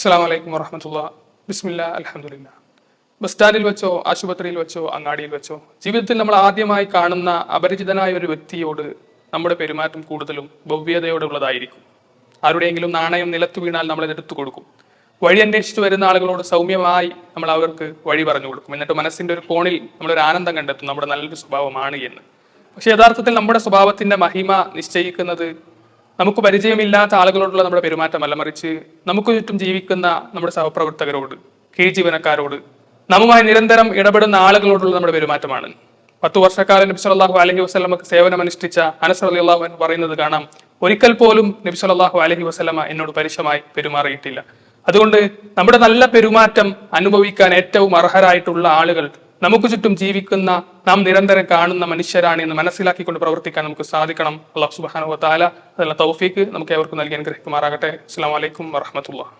അസ്സാം വലൈക്കും വറഹമത്തുള്ള. ബിസ്മില്ല അലഹമുല്ല ബസ് സ്റ്റാൻഡിൽ വെച്ചോ ആശുപത്രിയിൽ വെച്ചോ അങ്ങാടിയിൽ വെച്ചോ ജീവിതത്തിൽ നമ്മൾ ആദ്യമായി കാണുന്ന അപരിചിതനായ ഒരു വ്യക്തിയോട് നമ്മുടെ പെരുമാറ്റം കൂടുതലും ഭവ്യതയോടുള്ളതായിരിക്കും. ആരുടെയെങ്കിലും നാണയം നിലത്തു വീണാൽ നമ്മൾ എടുത്തു കൊടുക്കും. വഴി അന്വേഷിച്ചു വരുന്ന ആളുകളോട് സൗമ്യമായി നമ്മൾ അവർക്ക് വഴി പറഞ്ഞു കൊടുക്കും. എന്നിട്ട് മനസ്സിന്റെ ഒരു കോണിൽ നമ്മളൊരു ആനന്ദം കണ്ടെത്തും. നമ്മുടെ നല്ലൊരു സ്വഭാവമാണ് എന്ന്. പക്ഷെ യഥാർത്ഥത്തിൽ നമ്മുടെ സ്വഭാവത്തിന്റെ മഹിമ നിശ്ചയിക്കുന്നത് നമുക്ക് പരിചയമില്ലാത്ത ആളുകളോടുള്ള നമ്മുടെ പെരുമാറ്റമല്ല മറിച്ച് നമുക്ക് ചുറ്റും ജീവിക്കുന്ന നമ്മുടെ സഹപ്രവർത്തകരോട് കീഴ് ജീവനക്കാരോട് നമ്മുമായി നിരന്തരം ഇടപെടുന്ന ആളുകളോടുള്ള നമ്മുടെ പെരുമാറ്റമാണ്. പത്ത് വർഷക്കാലം നബി സല്ലല്ലാഹു അലൈഹി വസല്ലമക്ക് സേവനമനുഷ്ഠിച്ച അനസ് റളിയല്ലാഹു അൻഹു പറയുന്നത് കാണാം ഒരിക്കൽ പോലും നബി സല്ലല്ലാഹു അലഹി വസ്ലമ എന്നോട് പരുഷമായി പെരുമാറിയിട്ടില്ല. അതുകൊണ്ട് നമ്മുടെ നല്ല പെരുമാറ്റം അനുഭവിക്കാൻ ഏറ്റവും അർഹരായിട്ടുള്ള ആളുകൾ നമുക്ക് ചുറ്റും ജീവിക്കുന്ന നാം നിരന്തരം കാണുന്ന മനുഷ്യരാണ് എന്ന് മനസ്സിലാക്കിക്കൊണ്ട് പ്രവർത്തിക്കാൻ നമുക്ക് സാധിക്കണം. അള്ളാഹു സുബാനു താല അതിനുള്ള തൗഫീക്ക് നമുക്ക് ഏവർക്കും നൽകി അനുഗ്രഹിക്കുമാറാകട്ടെ. അസ്സാം വലൈക്കും വറഹമത്തുള്ള